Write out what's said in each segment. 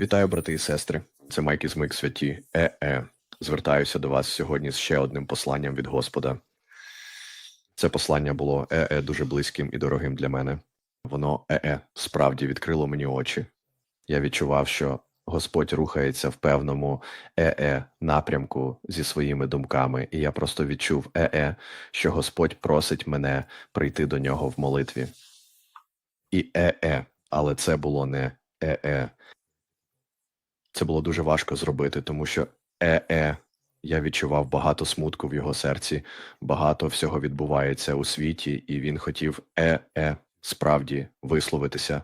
Вітаю, брати і сестри. Це Майк із Мик святі. Е-е. Звертаюся до вас сьогодні з ще одним посланням від Господа. Це послання було е-е дуже близьким і дорогим для мене. Воно е-е справді відкрило мені очі. Я відчував, що Господь рухається в певному е-е напрямку зі своїми думками, і я просто відчув е-е, що Господь просить мене прийти до нього в молитві. І е-е, але це було не е-е. Це було дуже важко зробити, тому що е-е, я відчував багато смутку в його серці, багато всього відбувається у світі, і він хотів е-е справді висловитися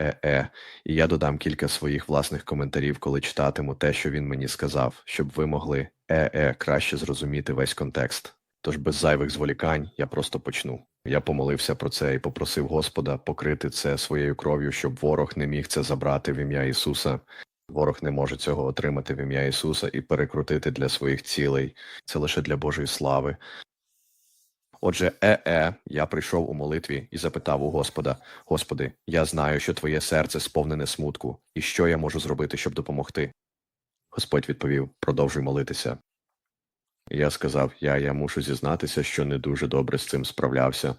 е-е. І я додам кілька своїх власних коментарів, коли читатиму те, що він мені сказав, щоб ви могли е-е краще зрозуміти весь контекст. Тож без зайвих зволікань я просто почну. Я помолився про це і попросив Господа покрити це своєю кров'ю, щоб ворог не міг це забрати в ім'я Ісуса. Ворог не може цього отримати в ім'я Ісуса і перекрутити для своїх цілей. Це лише для Божої слави. Отже, е-е, я прийшов у молитві і запитав у Господа: Господи, я знаю, що Твоє серце сповнене смутку, і що я можу зробити, щоб допомогти. Господь відповів: продовжуй молитися. І Я сказав: Я, я мушу зізнатися, що не дуже добре з цим справлявся.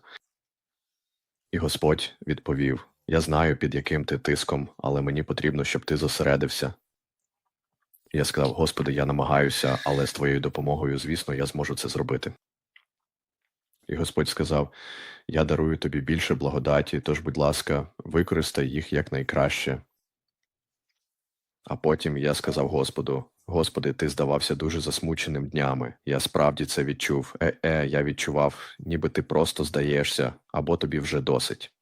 І Господь відповів: Я знаю, під яким ти тиском, але мені потрібно, щоб ти зосередився. Я сказав: Господи, я намагаюся, але з твоєю допомогою, звісно, я зможу це зробити. І Господь сказав: Я дарую тобі більше благодаті, тож, будь ласка, використай їх якнайкраще. А потім я сказав Господу: Господи, ти здавався дуже засмученим днями. Я справді це відчув. Е-е, я відчував, ніби ти просто здаєшся, або тобі вже досить.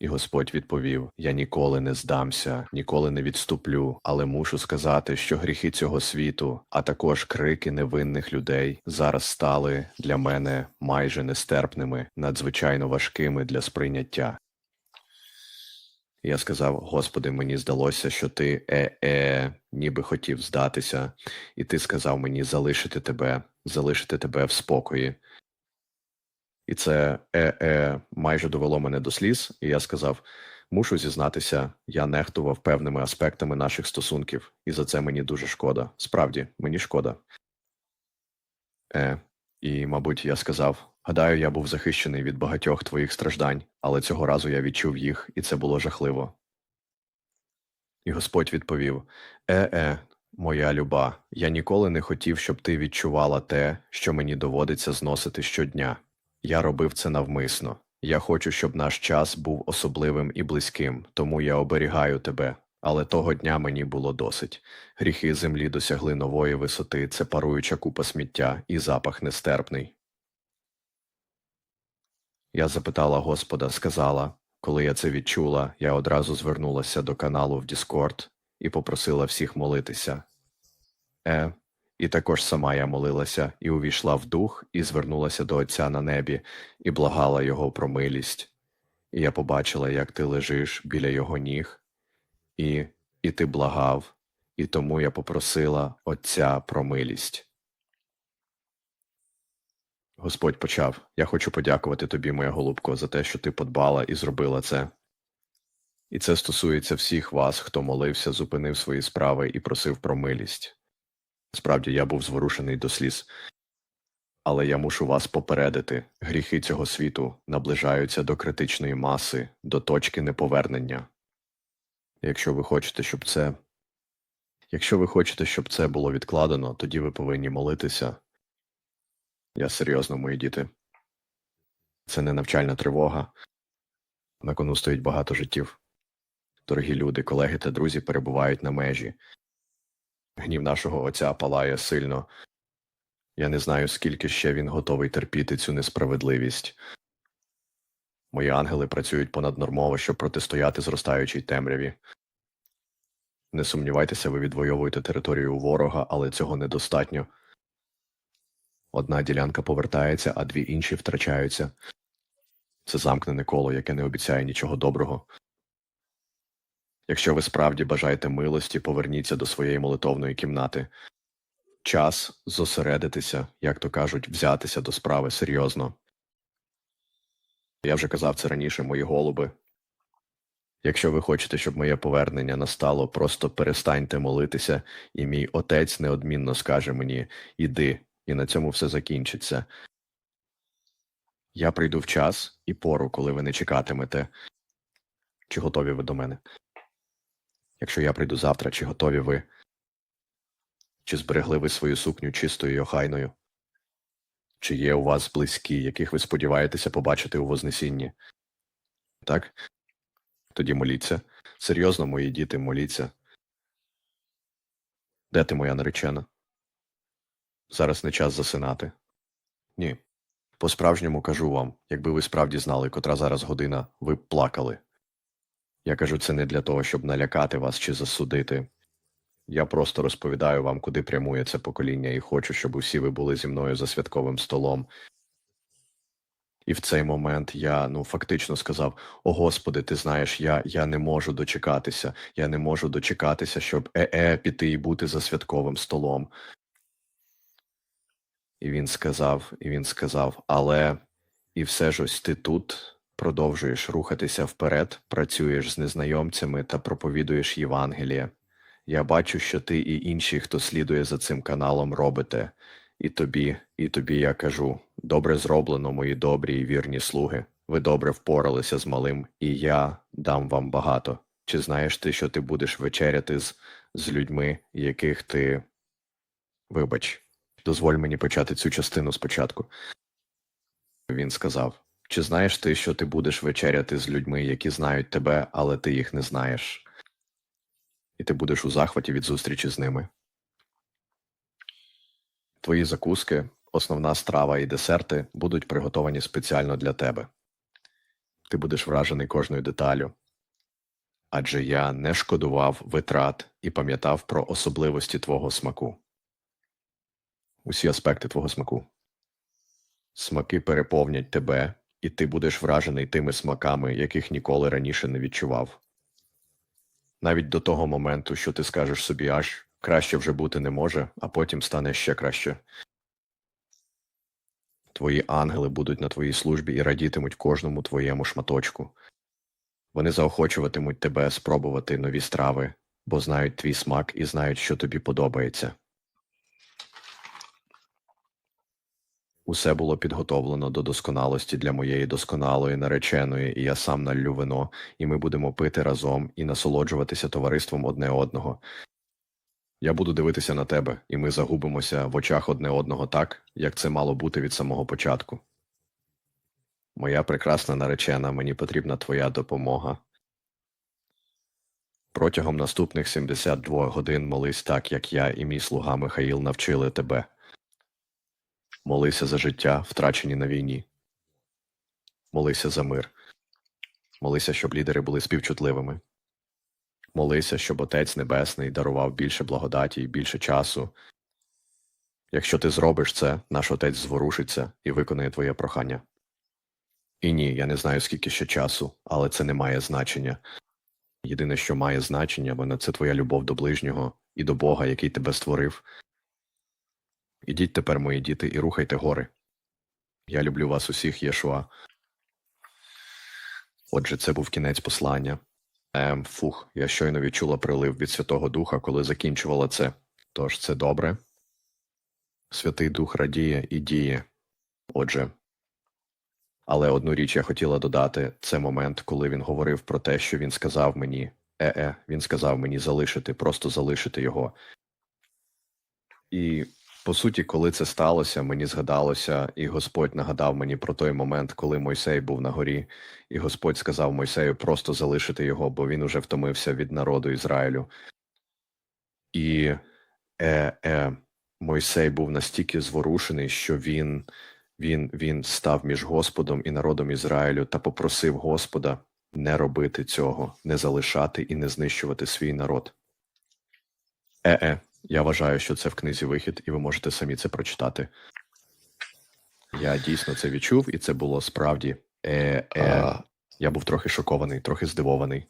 І Господь відповів: Я ніколи не здамся, ніколи не відступлю, але мушу сказати, що гріхи цього світу, а також крики невинних людей зараз стали для мене майже нестерпними, надзвичайно важкими для сприйняття. Я сказав: Господи, мені здалося, що ти е-е, ніби хотів здатися, і ти сказав мені залишити тебе, залишити тебе в спокої. І це е-е майже довело мене до сліз, і я сказав: мушу зізнатися, я нехтував певними аспектами наших стосунків, і за це мені дуже шкода. Справді, мені шкода. Е, І, мабуть, я сказав: гадаю, я був захищений від багатьох твоїх страждань, але цього разу я відчув їх, і це було жахливо. І Господь відповів: Е-е, моя люба, я ніколи не хотів, щоб ти відчувала те, що мені доводиться зносити щодня. Я робив це навмисно. Я хочу, щоб наш час був особливим і близьким, тому я оберігаю тебе. Але того дня мені було досить. Гріхи землі досягли нової висоти, це паруюча купа сміття і запах нестерпний. Я запитала Господа, сказала, коли я це відчула, я одразу звернулася до каналу в Discord і попросила всіх молитися. Е, і також сама я молилася і увійшла в дух, і звернулася до Отця на небі, і благала його про милість. І я побачила, як ти лежиш біля його ніг, і, і ти благав, і тому я попросила Отця про милість. Господь почав Я хочу подякувати тобі, моя голубко, за те, що ти подбала і зробила це. І це стосується всіх вас, хто молився, зупинив свої справи і просив про милість. Справді, я був зворушений до сліз. Але я мушу вас попередити гріхи цього світу наближаються до критичної маси, до точки неповернення. Якщо ви хочете, щоб це. Якщо ви хочете, щоб це було відкладено, тоді ви повинні молитися. Я серйозно, мої діти. Це не навчальна тривога. На кону стоїть багато життів. Дорогі люди, колеги та друзі перебувають на межі. Гнів нашого отця палає сильно. Я не знаю, скільки ще він готовий терпіти цю несправедливість. Мої ангели працюють понаднормово, щоб протистояти зростаючій темряві. Не сумнівайтеся, ви відвоюєте територію ворога, але цього недостатньо. Одна ділянка повертається, а дві інші втрачаються. Це замкнене коло, яке не обіцяє нічого доброго. Якщо ви справді бажаєте милості, поверніться до своєї молитовної кімнати. Час зосередитися, як то кажуть, взятися до справи серйозно. Я вже казав це раніше, мої голуби. Якщо ви хочете, щоб моє повернення настало, просто перестаньте молитися, і мій отець неодмінно скаже мені іди, і на цьому все закінчиться. Я прийду в час і пору, коли ви не чекатимете. Чи готові ви до мене? Якщо я прийду завтра, чи готові ви? Чи зберегли ви свою сукню чистою й охайною? Чи є у вас близькі, яких ви сподіваєтеся побачити у Вознесінні? Так? Тоді моліться. Серйозно, мої діти, моліться. Де ти, моя наречена? Зараз не час засинати. Ні. По-справжньому кажу вам, якби ви справді знали, котра зараз година, ви б плакали. Я кажу це не для того, щоб налякати вас чи засудити. Я просто розповідаю вам, куди прямує це покоління, і хочу, щоб усі ви були зі мною за святковим столом. І в цей момент я ну фактично сказав: О Господи, ти знаєш, я, я не можу дочекатися, я не можу дочекатися, щоб е-е піти і бути за святковим столом. І він сказав, і він сказав, але і все ж ось ти тут продовжуєш рухатися вперед, працюєш з незнайомцями та проповідуєш Євангеліє. Я бачу, що ти і інші, хто слідує за цим каналом, робите. І тобі, і тобі я кажу добре зроблено, мої добрі і вірні слуги. Ви добре впоралися з малим, і я дам вам багато. Чи знаєш ти, що ти будеш вечеряти з, з людьми, яких ти. Вибач, дозволь мені почати цю частину спочатку. Він сказав: Чи знаєш ти, що ти будеш вечеряти з людьми, які знають тебе, але ти їх не знаєш? І ти будеш у захваті від зустрічі з ними. Твої закуски, основна страва і десерти будуть приготовані спеціально для тебе. Ти будеш вражений кожною деталю. Адже я не шкодував витрат і пам'ятав про особливості твого смаку. Усі аспекти твого смаку. Смаки переповнять тебе, і ти будеш вражений тими смаками, яких ніколи раніше не відчував. Навіть до того моменту, що ти скажеш собі аж краще вже бути не може, а потім стане ще краще. Твої ангели будуть на твоїй службі і радітимуть кожному твоєму шматочку. Вони заохочуватимуть тебе спробувати нові страви, бо знають твій смак і знають, що тобі подобається. Усе було підготовлено до досконалості для моєї досконалої нареченої, і я сам наллю вино, і ми будемо пити разом і насолоджуватися товариством одне одного. Я буду дивитися на тебе, і ми загубимося в очах одне одного так, як це мало бути від самого початку. Моя прекрасна наречена, мені потрібна твоя допомога. Протягом наступних 72 годин молись так, як я і мій слуга Михаїл навчили тебе. Молися за життя, втрачені на війні. Молися за мир. Молися, щоб лідери були співчутливими. Молися, щоб Отець Небесний дарував більше благодаті і більше часу. Якщо ти зробиш це, наш отець зворушиться і виконає твоє прохання. І ні, я не знаю, скільки ще часу, але це не має значення. Єдине, що має значення, мене це твоя любов до ближнього і до Бога, який тебе створив. Ідіть тепер, мої діти, і рухайте гори. Я люблю вас усіх, Єшуа. Отже, це був кінець послання. Ем, фух, я щойно відчула прилив від Святого Духа, коли закінчувала це. Тож це добре. Святий Дух радіє і діє. Отже. Але одну річ я хотіла додати це момент, коли він говорив про те, що він сказав мені е-е, він сказав мені залишити, просто залишити його. І по суті, коли це сталося, мені згадалося, і Господь нагадав мені про той момент, коли Мойсей був на горі, і Господь сказав Мойсею просто залишити його, бо він уже втомився від народу Ізраїлю. І е, е, Мойсей був настільки зворушений, що він, він, він став між Господом і народом Ізраїлю та попросив Господа не робити цього, не залишати і не знищувати свій народ. Е-е, я вважаю, що це в книзі вихід, і ви можете самі це прочитати. Я дійсно це відчув, і це було справді. Е, е, я був трохи шокований, трохи здивований.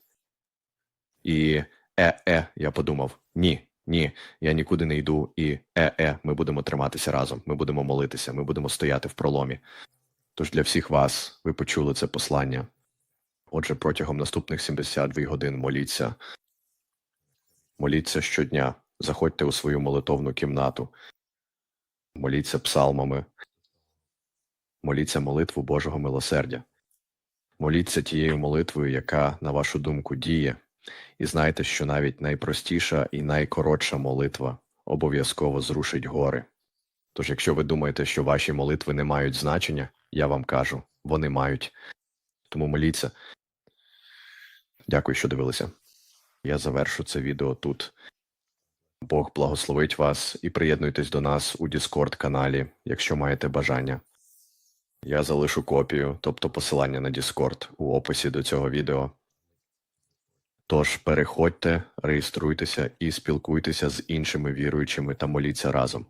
І е-е, я подумав: ні, ні, я нікуди не йду, і е-е, ми будемо триматися разом, ми будемо молитися, ми будемо стояти в проломі. Тож для всіх вас ви почули це послання. Отже, протягом наступних 72 годин моліться. Моліться щодня. Заходьте у свою молитовну кімнату. Моліться псалмами. Моліться молитву Божого милосердя. Моліться тією молитвою, яка, на вашу думку, діє. І знайте, що навіть найпростіша і найкоротша молитва обов'язково зрушить гори. Тож, якщо ви думаєте, що ваші молитви не мають значення, я вам кажу, вони мають. Тому моліться. Дякую, що дивилися. Я завершу це відео тут. Бог благословить вас і приєднуйтесь до нас у Discord каналі, якщо маєте бажання. Я залишу копію, тобто посилання на Discord у описі до цього відео. Тож переходьте, реєструйтеся і спілкуйтеся з іншими віруючими та моліться разом.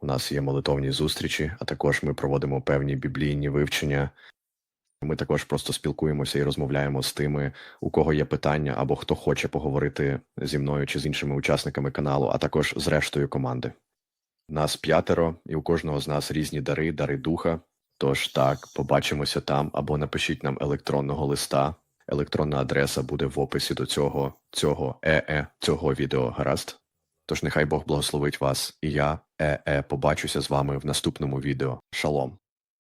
У нас є молитовні зустрічі, а також ми проводимо певні біблійні вивчення. Ми також просто спілкуємося і розмовляємо з тими, у кого є питання або хто хоче поговорити зі мною чи з іншими учасниками каналу, а також з рештою команди. Нас п'ятеро, і у кожного з нас різні дари, дари духа. Тож так, побачимося там або напишіть нам електронного листа. Електронна адреса буде в описі до цього, цього ЕЕ, цього відео, гаразд? Тож нехай Бог благословить вас, і я, ЕЕ, побачуся з вами в наступному відео. Шалом!